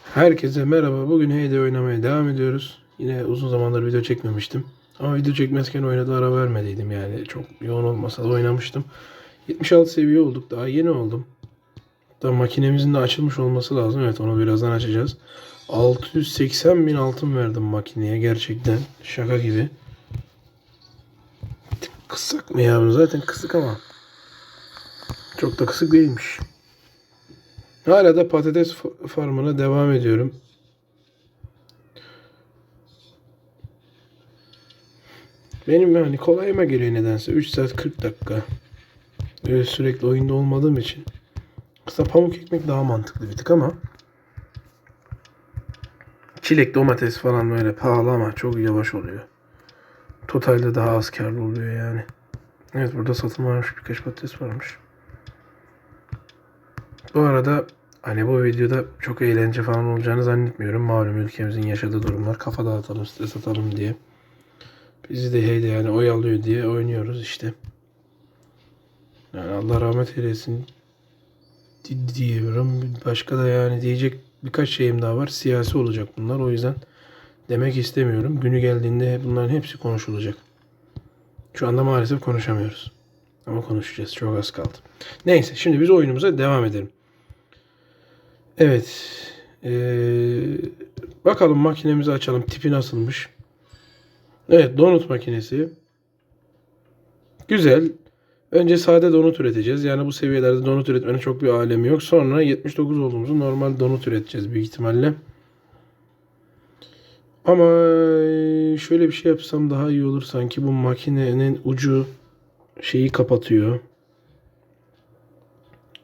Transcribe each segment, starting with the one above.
Herkese merhaba. Bugün Heyday oynamaya devam ediyoruz. Yine uzun zamandır video çekmemiştim. Ama video çekmezken oynadı ara vermediydim yani. Çok yoğun olmasa da oynamıştım. 76 seviye olduk. Daha yeni oldum. Da makinemizin de açılmış olması lazım. Evet onu birazdan açacağız. 680 bin altın verdim makineye gerçekten. Şaka gibi. Kısık mı ya? Zaten kısık ama. Çok da kısık değilmiş. Hala da patates fa- farmına devam ediyorum. Benim yani kolayıma geliyor nedense. 3 saat 40 dakika. Böyle sürekli oyunda olmadığım için. Aslında pamuk ekmek daha mantıklı bir tık ama. Çilek, domates falan böyle pahalı ama çok yavaş oluyor. Totalde daha az karlı oluyor yani. Evet burada satın varmış birkaç patates varmış. Bu arada hani bu videoda çok eğlence falan olacağını zannetmiyorum. Malum ülkemizin yaşadığı durumlar kafa dağıtalım, stres atalım diye. Bizi de heyde yani oyalıyor diye oynuyoruz işte. Yani Allah rahmet eylesin di- diyorum. Başka da yani diyecek birkaç şeyim daha var. Siyasi olacak bunlar. O yüzden demek istemiyorum. Günü geldiğinde bunların hepsi konuşulacak. Şu anda maalesef konuşamıyoruz. Ama konuşacağız. Çok az kaldı. Neyse şimdi biz oyunumuza devam edelim. Evet. Ee, bakalım makinemizi açalım. Tipi nasılmış? Evet donut makinesi. Güzel. Önce sade donut üreteceğiz. Yani bu seviyelerde donut üretmenin çok bir alemi yok. Sonra 79 olduğumuzu normal donut üreteceğiz büyük ihtimalle. Ama şöyle bir şey yapsam daha iyi olur sanki. Bu makinenin ucu şeyi kapatıyor.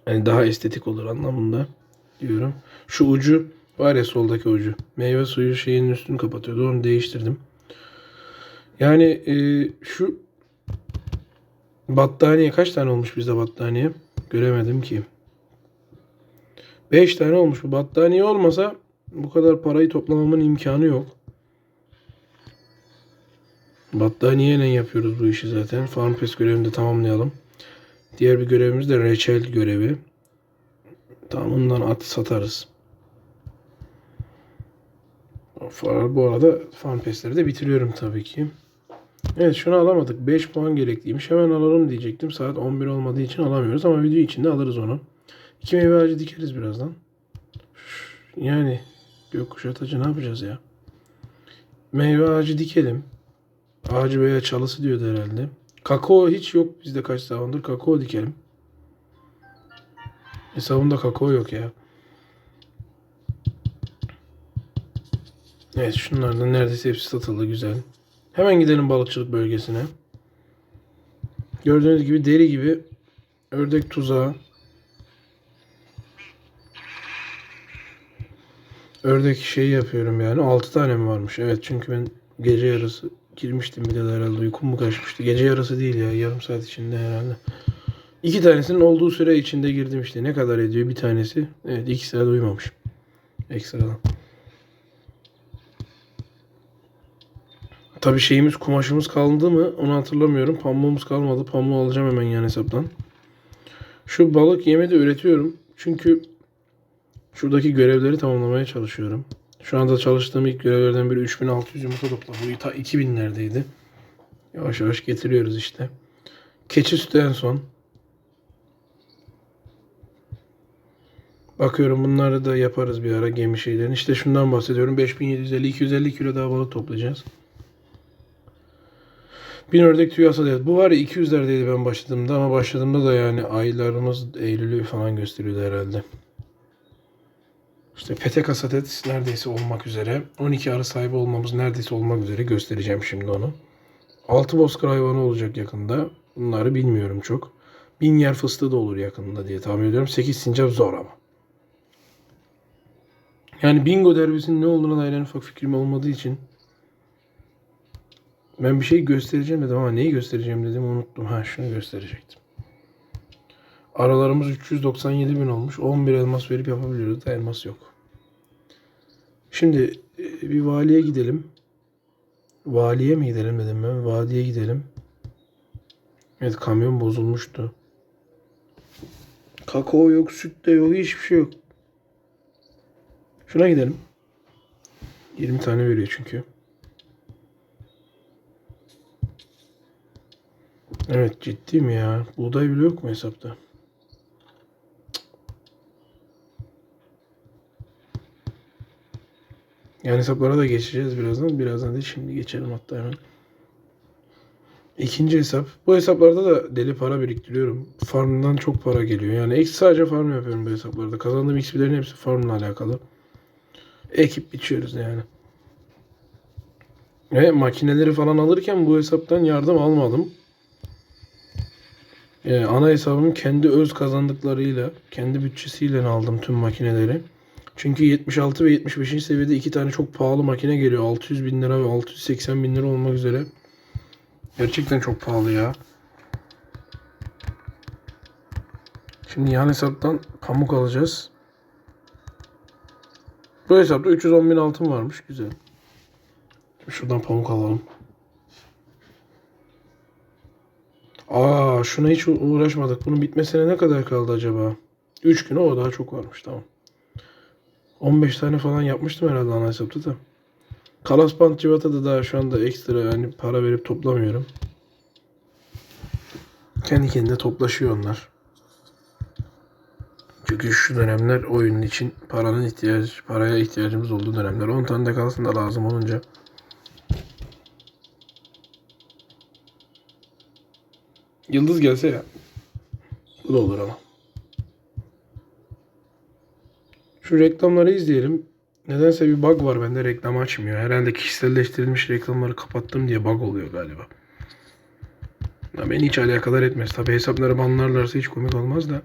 Yani daha estetik olur anlamında diyorum. Şu ucu var ya soldaki ucu. Meyve suyu şeyin üstünü kapatıyordu. Onu değiştirdim. Yani e, şu battaniye kaç tane olmuş bizde battaniye? Göremedim ki. 5 tane olmuş. Bu battaniye olmasa bu kadar parayı toplamamın imkanı yok. Battaniyeyle yapıyoruz bu işi zaten. Farm Pass görevini de tamamlayalım. Diğer bir görevimiz de reçel görevi. Tamam ondan at satarız. Far- Bu arada Farm Pass'leri de bitiriyorum tabii ki. Evet şunu alamadık. 5 puan gerekliymiş. Hemen alalım diyecektim. Saat 11 olmadığı için alamıyoruz ama video içinde alırız onu. İki meyve ağacı dikeriz birazdan. Yani gökkuşağı tacı ne yapacağız ya? Meyve ağacı dikelim. Ağacı veya çalısı diyordu herhalde. Kakao hiç yok bizde kaç zamandır. Kakao dikelim. Hesabımda kakao yok ya. Evet şunlardan neredeyse hepsi satıldı güzel. Hemen gidelim balıkçılık bölgesine. Gördüğünüz gibi deri gibi ördek tuzağı. Ördek şeyi yapıyorum yani. 6 tane mi varmış? Evet çünkü ben gece yarısı girmiştim bir de herhalde uykum mu kaçmıştı. Gece yarısı değil ya yarım saat içinde herhalde. İki tanesinin olduğu süre içinde girdim işte. Ne kadar ediyor bir tanesi? Evet iki saat uyumamış. Ekstradan. Tabii şeyimiz kumaşımız kaldı mı onu hatırlamıyorum. Pamuğumuz kalmadı. Pamuğu alacağım hemen yan hesaptan. Şu balık yemi de üretiyorum. Çünkü şuradaki görevleri tamamlamaya çalışıyorum. Şu anda çalıştığım ilk görevlerden biri 3600 yumurta topla. Bu ta 2000'lerdeydi. Yavaş yavaş getiriyoruz işte. Keçi sütü en son. Bakıyorum bunları da yaparız bir ara gemi şeylerini. İşte şundan bahsediyorum. 5750-250 kilo daha balık toplayacağız. Bin ördek tüyü asıl evet. Bu var ya 200'lerdeydi ben başladığımda ama başladığımda da yani aylarımız Eylül'ü falan gösteriyordu herhalde. İşte petek asatet neredeyse olmak üzere. 12 arı sahibi olmamız neredeyse olmak üzere göstereceğim şimdi onu. Altı bozkır hayvanı olacak yakında. Bunları bilmiyorum çok. Bin yer fıstığı da olur yakında diye tahmin ediyorum. 8 sincap zor ama. Yani bingo derbisinin ne olduğuna dair en ufak fikrim olmadığı için ben bir şey göstereceğim dedim ama neyi göstereceğim dedim unuttum. Ha şunu gösterecektim. Aralarımız 397 bin olmuş. 11 elmas verip yapabiliyoruz da elmas yok. Şimdi e, bir valiye gidelim. Valiye mi gidelim dedim ben. Vadiye gidelim. Evet kamyon bozulmuştu. Kakao yok, süt de yok, hiçbir şey yok. Şuna gidelim. 20 tane veriyor çünkü. Evet ciddi mi ya? Buğday bile yok mu hesapta? Yani hesaplara da geçeceğiz birazdan. Birazdan değil şimdi geçelim hatta hemen. İkinci hesap. Bu hesaplarda da deli para biriktiriyorum. Farmdan çok para geliyor. Yani sadece farm yapıyorum bu hesaplarda. Kazandığım XP'lerin hepsi farmla alakalı. Ekip biçiyoruz yani. Ve makineleri falan alırken bu hesaptan yardım almadım. Ee, ana hesabımın kendi öz kazandıklarıyla, kendi bütçesiyle aldım tüm makineleri. Çünkü 76 ve 75. seviyede iki tane çok pahalı makine geliyor. 600 bin lira ve 680 bin lira olmak üzere. Gerçekten çok pahalı ya. Şimdi yan hesaptan pamuk alacağız. Bu hesapta 310 bin altın varmış. Güzel. Şuradan pamuk alalım. Aa şuna hiç uğraşmadık. Bunun bitmesine ne kadar kaldı acaba? 3 güne o daha çok varmış tamam. 15 tane falan yapmıştım herhalde ana hesapta da. Kalas bant civata da daha şu anda ekstra yani para verip toplamıyorum. Kendi kendine toplaşıyor onlar. Çünkü şu dönemler oyunun için paranın ihtiyaç, paraya ihtiyacımız olduğu dönemler. 10 tane de kalsın da lazım olunca. Yıldız gelse ya. Bu da olur ama. Şu reklamları izleyelim. Nedense bir bug var bende reklam açmıyor. Herhalde kişiselleştirilmiş reklamları kapattım diye bug oluyor galiba. Ya beni hiç alakadar etmez. Tabi hesapları banlarlarsa hiç komik olmaz da.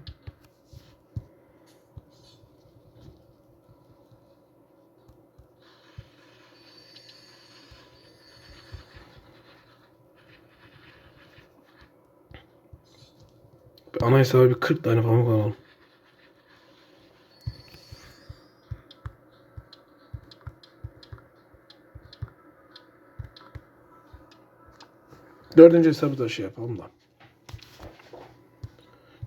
Ana hesaba bir 40 tane pamuk alalım. Dördüncü hesabı da şey yapalım da.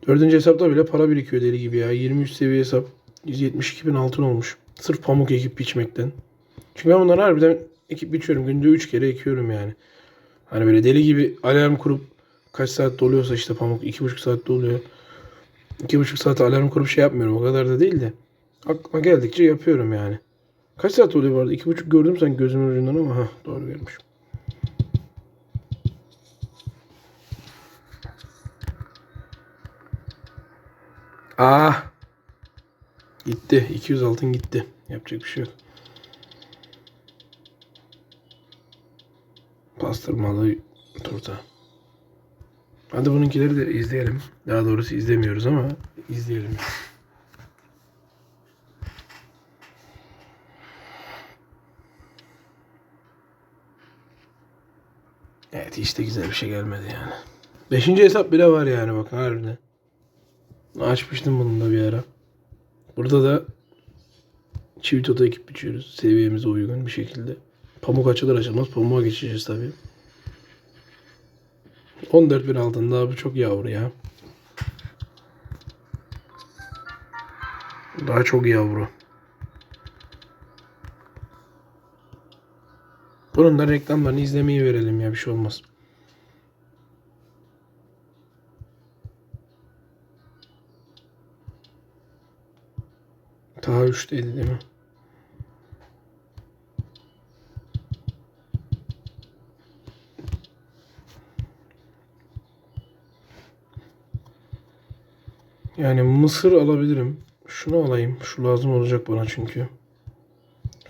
Dördüncü hesapta bile para birikiyor deli gibi ya. 23 seviye hesap. 172 bin altın olmuş. Sırf pamuk ekip biçmekten. Çünkü ben bunları harbiden ekip biçiyorum. Günde 3 kere ekiyorum yani. Hani böyle deli gibi alarm kurup kaç saat doluyorsa işte pamuk 2,5 saat doluyor. 2,5 saat alarm kurup şey yapmıyorum. O kadar da değil de. Aklıma geldikçe yapıyorum yani. Kaç saat oluyor bu arada? 2,5 gördüm sen gözümün ucundan ama ha doğru görmüşüm. Ah. Gitti. 200 altın gitti. Yapacak bir şey yok. Pastırmalı turta. Hadi bununkileri de izleyelim. Daha doğrusu izlemiyoruz ama izleyelim. Evet hiç de güzel bir şey gelmedi yani. Beşinci hesap bile var yani bakın harbiden. Açmıştım bunu da bir ara. Burada da çivi tota ekip biçiyoruz. Seviyemize uygun bir şekilde. Pamuk açılır açılmaz pamuğa geçeceğiz tabii. 14 bin altın daha bu çok yavru ya. Daha çok yavru. Bunun da reklamlarını izlemeyi verelim ya bir şey olmaz. Daha 3'teydi değil mi? Yani mısır alabilirim. Şunu alayım. Şu lazım olacak bana çünkü.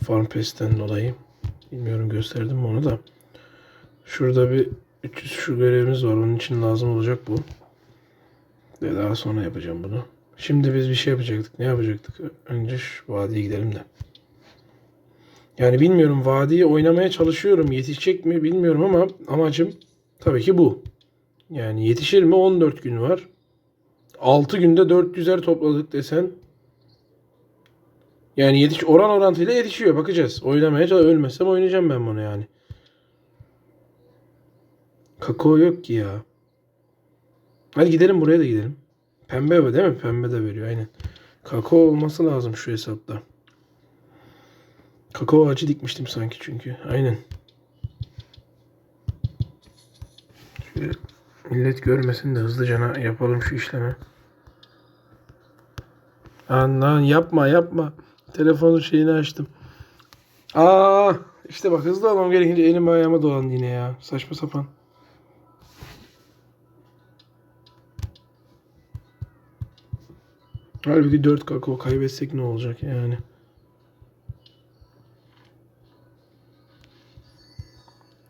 Farm Pest'ten dolayı. Bilmiyorum gösterdim mi onu da. Şurada bir 300 şu görevimiz var. Onun için lazım olacak bu. Ve daha sonra yapacağım bunu. Şimdi biz bir şey yapacaktık. Ne yapacaktık? Önce şu vadiye gidelim de. Yani bilmiyorum vadiyi oynamaya çalışıyorum. Yetişecek mi bilmiyorum ama amacım tabii ki bu. Yani yetişir mi? 14 gün var. 6 günde 400'er topladık desen. Yani yetiş oran orantıyla yetişiyor. Bakacağız. Oynamaya çalış. Ölmezsem oynayacağım ben bunu yani. Kakao yok ki ya. Hadi gidelim buraya da gidelim. Pembe mi değil mi? Pembe de veriyor aynen. Kakao olması lazım şu hesapta. Kakao ağacı dikmiştim sanki çünkü. Aynen. Şöyle millet görmesin de hızlıca yapalım şu işlemi. Anan yapma yapma. Telefonun şeyini açtım. Aa işte bak hızlı olmam gerekince elim ayağıma dolandı yine ya. Saçma sapan. Halbuki 4 kakao kaybetsek ne olacak yani.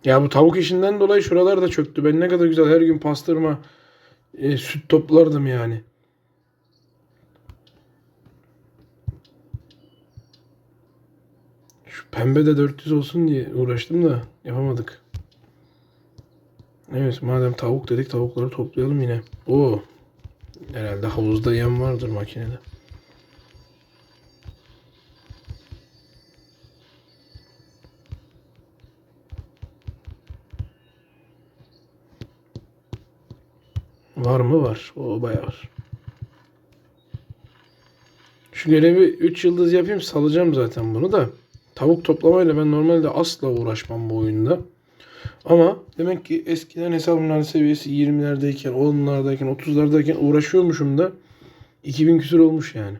Ya bu tavuk işinden dolayı şuralar da çöktü. Ben ne kadar güzel her gün pastırma e, süt toplardım yani. Şu pembe de 400 olsun diye uğraştım da yapamadık. Evet madem tavuk dedik tavukları toplayalım yine. Oo. Herhalde havuzda yem vardır makinede. Var mı? Var. O bayağı var. Şu görevi 3 yıldız yapayım salacağım zaten bunu da. Tavuk toplamayla ben normalde asla uğraşmam bu oyunda. Ama demek ki eskiden hesabımların seviyesi 20'lerdeyken, 10'lardayken, 30'lardayken uğraşıyormuşum da 2000 küsur olmuş yani.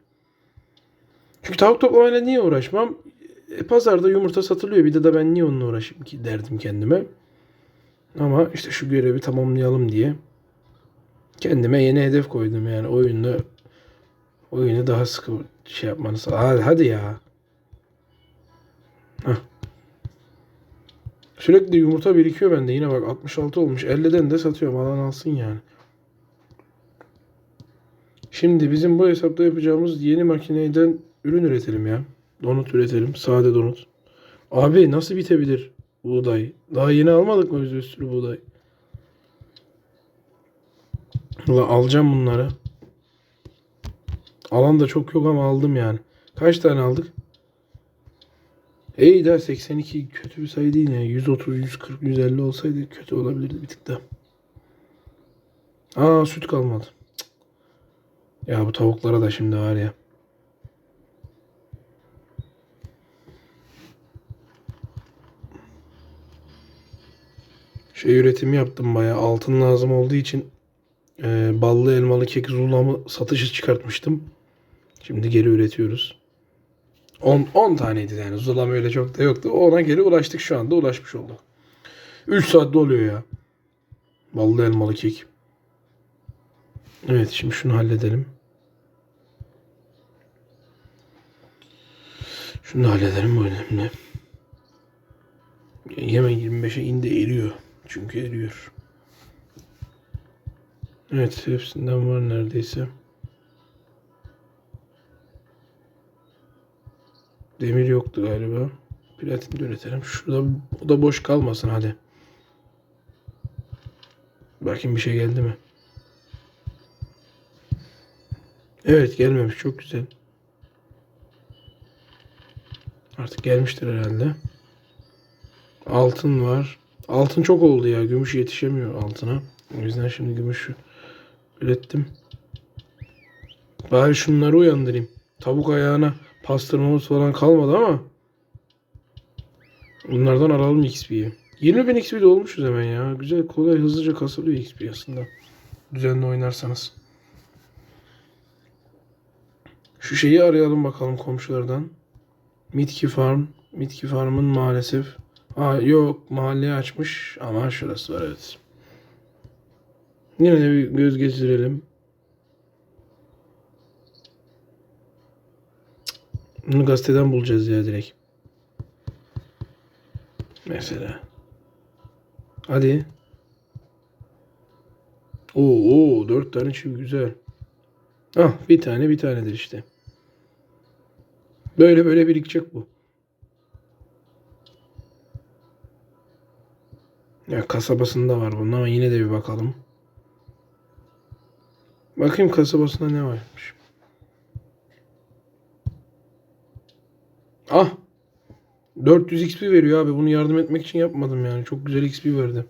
Çünkü tavuk toplamayla niye uğraşmam? E, pazarda yumurta satılıyor. Bir de de ben niye onunla uğraşayım ki derdim kendime. Ama işte şu görevi tamamlayalım diye kendime yeni hedef koydum yani oyunda oyunu daha sıkı şey yapmanız. Hadi, hadi ya. Heh. Sürekli yumurta birikiyor bende. Yine bak 66 olmuş. 50'den de satıyorum. Alan alsın yani. Şimdi bizim bu hesapta yapacağımız yeni makineden ürün üretelim ya. Donut üretelim. Sade donut. Abi nasıl bitebilir buğday? Daha yeni almadık mı biz bir sürü buğday? Ulan alacağım bunları. Alan da çok yok ama aldım yani. Kaç tane aldık? İyi de 82 kötü bir sayı değil yani. 130, 140, 150 olsaydı kötü olabilirdi bir tık da. Aa süt kalmadı. Cık. Ya bu tavuklara da şimdi var ya. Şey üretimi yaptım bayağı. Altın lazım olduğu için e, ballı elmalı kek zulamı satışa çıkartmıştım. Şimdi geri üretiyoruz. 10 10 taneydi yani. Zulam öyle çok da yoktu. Ona geri ulaştık şu anda. Ulaşmış olduk. 3 saatte oluyor ya. Ballı elmalı kek. Evet şimdi şunu halledelim. Şunu halledelim bu önemli. Yemen 25'e indi eriyor. Çünkü eriyor. Evet hepsinden var neredeyse. Demir yoktu galiba. Platin de üretelim. Şurada o da boş kalmasın hadi. Bakayım bir şey geldi mi? Evet gelmemiş çok güzel. Artık gelmiştir herhalde. Altın var. Altın çok oldu ya. Gümüş yetişemiyor altına. O yüzden şimdi gümüşü ürettim. Bari şunları uyandırayım. Tavuk ayağına pastırmamız falan kalmadı ama bunlardan alalım XP'yi. 20.000 XP de olmuşuz hemen ya. Güzel kolay hızlıca kasılıyor XP aslında. Düzenli oynarsanız. Şu şeyi arayalım bakalım komşulardan. Mitki Farm. Mitki Farm'ın maalesef. Aa yok mahalleyi açmış ama şurası var evet. Yine de bir göz gezdirelim. Bunu gazeteden bulacağız ya direkt. Mesela. Hadi. Oo, oo dört tane çift güzel. Ah bir tane bir tanedir işte. Böyle böyle birikecek bu. Ya kasabasında var bunun ama yine de bir bakalım. Bakayım kasabasında ne varmış. Ah. 400 XP veriyor abi. Bunu yardım etmek için yapmadım yani. Çok güzel XP verdi.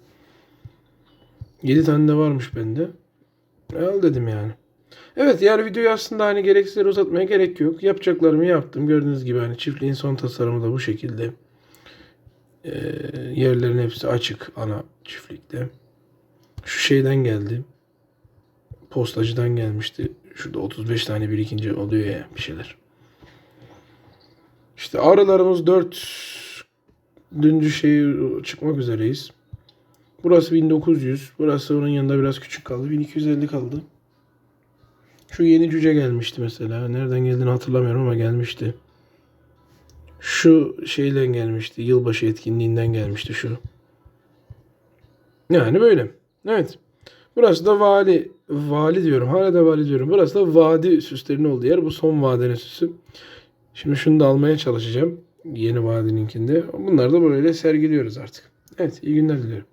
7 tane de varmış bende. E, al dedim yani. Evet yani videoyu aslında hani gereksiz yere uzatmaya gerek yok. Yapacaklarımı yaptım. Gördüğünüz gibi hani çiftliğin son tasarımı da bu şekilde. Ee, yerlerin hepsi açık ana çiftlikte. Şu şeyden geldi. Postacıdan gelmişti. Şurada 35 tane birikince oluyor ya bir şeyler. İşte arılarımız 4 düncü şey çıkmak üzereyiz. Burası 1900. Burası onun yanında biraz küçük kaldı. 1250 kaldı. Şu yeni cüce gelmişti mesela. Nereden geldiğini hatırlamıyorum ama gelmişti. Şu şeyle gelmişti. Yılbaşı etkinliğinden gelmişti şu. Yani böyle. Evet. Burası da vali. Vali diyorum. Hala da vali diyorum. Burası da vadi süslerinin olduğu yer. Bu son vadenin süsü. Şimdi şunu da almaya çalışacağım. Yeni vadininkinde. Bunları da böyle sergiliyoruz artık. Evet. iyi günler diliyorum.